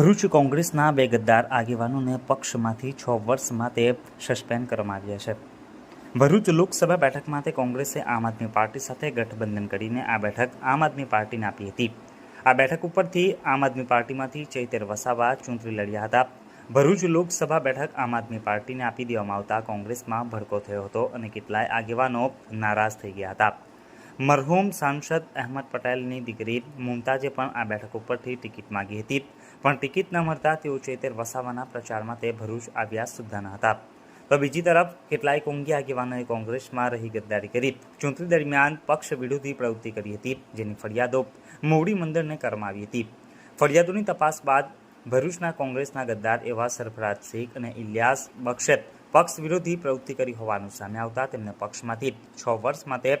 ભરૂચ કોંગ્રેસના બે ગદ્દાર આગેવાનોને પક્ષમાંથી છ વર્ષ માટે સસ્પેન્ડ કરવામાં આવ્યા છે. ભરૂચ લોકસભા બેઠક માટે કોંગ્રેસે આમ આદમી પાર્ટી સાથે ગઠબંધન કરીને આ બેઠક આમ આદમી પાર્ટીને આપી હતી. આ બેઠક ઉપરથી આમ આદમી પાર્ટીમાંથી ચૈતર વસાવા ચૂંટણી લડ્યા હતા. ભરૂચ લોકસભા બેઠક આમ આદમી પાર્ટીને આપી દેવામાં આવતા કોંગ્રેસમાં ભડકો થયો હતો અને કેટલાય આગેવાનો નારાજ થઈ ગયા હતા. મરહૂમ સાંસદ અહેમદ પટેલની દીકરી મુમતાજે પણ આ બેઠક ઉપરથી ટિકિટ માંગી હતી. પણ ટિકિટ ન મળતા તેઓ ચેતેર વસાવાના પ્રચારમાં તે ભરૂચ આવ્યા સુદ્ધા ન હતા. તો બીજી તરફ કેટલાય કોંગી આગેવાનોએ કોંગ્રેસમાં રહી ગદ્દારી કરી. ચૂંટણી દરમિયાન પક્ષ વિરોધી પ્રવૃત્તિ કરી હતી, જેની ફરિયાદો મોવડી મંદિરને કરવામાં આવી હતી. ફરિયાદોની તપાસ બાદ ભરૂચના કોંગ્રેસના ગદ્દાર એવા સરફરાજ શેખ અને ઇલિયાસ બક્ષત પક્ષ વિરોધી પ્રવૃત્તિ કરી હોવાનું સામે આવતા તેમને પક્ષમાંથી છ વર્ષ માટે